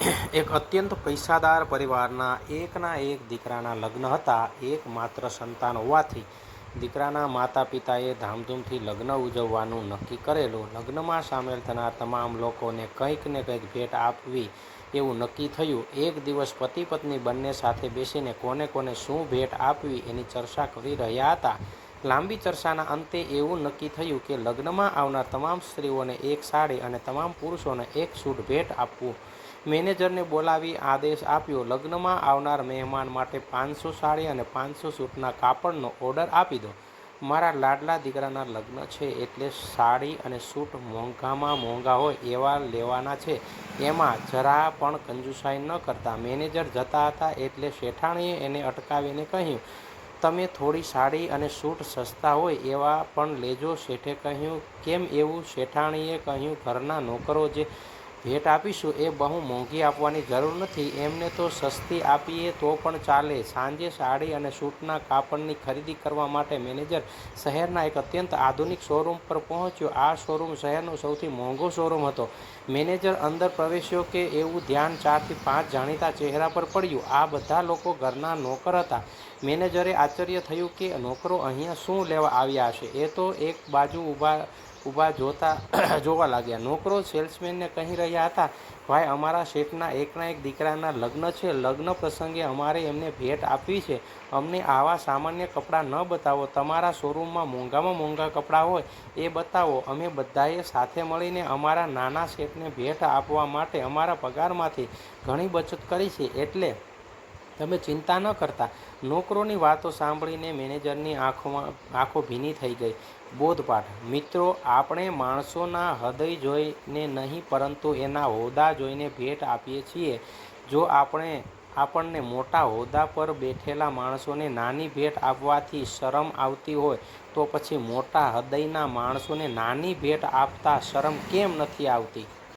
એક અત્યંત પૈસાદાર પરિવારના એકના એક દીકરાના લગ્ન હતા. એકમાત્ર સંતાન હોવાથી દીકરાના માતા પિતાએ ધામધૂમથી લગ્ન ઉજવવાનું નક્કી કરેલું. લગ્નમાં સામેલ થનાર તમામ લોકોને કંઈક ને કંઈક ભેટ આપવી એવું નક્કી થયું. એક દિવસ પતિ પત્ની બંને સાથે બેસીને કોને કોને શું ભેટ આપવી એની ચર્ચા કરી રહ્યા હતા. લાંબી ચર્ચાના અંતે એવું નક્કી થયું કે લગ્નમાં આવનાર તમામ સ્ત્રીઓને એક સાડી અને તમામ પુરુષોને એક સૂટ ભેટ આપવું. મેનેજરને બોલાવી આદેશ આપ્યો, લગ્નમાં આવનાર મહેમાન માટે પાંચસો સાડી અને પાંચસો સૂટના કાપડનો ઓર્ડર આપી દો. મારા લાડલા દીકરાના લગ્ન છે એટલે સાડી અને સૂટ મોંઘામાં મોંઘા હોય એવા લેવાના છે. એમાં જરા પણ કંજુસાઈ ન કરતા. મેનેજર જતા હતા એટલે શેઠાણીએ એને અટકાવીને કહ્યું તમે થોડી સાડી અને સૂટ સસ્તા હોય એવા પણ લેજો. શેઠે કહ્યું, કેમ એવું? શેઠાણીએ કહ્યું, ઘરના નોકરો જે ભેટ આપીશું એ બહુ મોંઘી આપવાની જરૂર નથી. એમને તો સસ્તી આપીએ તો પણ ચાલે. સાંજે સાડી અને સૂટના કાપડની ખરીદી કરવા માટે મેનેજર શહેરના એક અત્યંત આધુનિક શોરૂમ પર પહોંચ્યો. આ શોરૂમ શહેરનો સૌથી મોંઘો શોરૂમ હતો. મેનેજર અંદર પ્રવેશ્યો કે એવું ધ્યાન ચારથી પાંચ જાણીતા ચહેરા પર પડ્યું. આ બધા લોકો ઘરના નોકર હતા. મેનેજરે આશ્ચર્ય થયું કે નોકરો અહીંયા શું લેવા આવ્યા હશે એ તો એક બાજુ ઊભા ઊભા જોતા, જોવા લાગ્યા. નોકરો સેલ્સમેનને કહી રહ્યા હતા, ભાઈ, અમારા શેઠના એકના એક દીકરાના લગ્ન છે. લગ્ન પ્રસંગે અમારે એમને ભેટ આપવી છે. અમને આવા સામાન્ય કપડાં ન બતાવો. તમારા શોરૂમમાં મોંઘામાં મોંઘા કપડાં હોય, એ બતાવો. અમે બધાએ સાથે મળીને અમારા નાના શેઠને ભેટ આપવા માટે અમારા પગારમાંથી ઘણી બચત કરી છે. એટલે તમે ચિંતા ન કરતા. નોકરોની વાતો સાંભળીને મેનેજરની આંખોમાં, આંખો ભીની થઈ ગઈ. બોધપાઠ, મિત્રો, આપણે માણસોના હૃદય જોઈને નહીં, પરંતુ એના હોદ્દા જોઈને ભેટ આપીએ છીએ. જો આપણે, આપણને મોટા હોદ્દા પર બેઠેલા માણસોને નાની ભેટ આપવાથી શરમ આવતી હોય, તો પછી મોટા હૃદયના માણસોને નાની ભેટ આપતા શરમ કેમ નથી આવતી?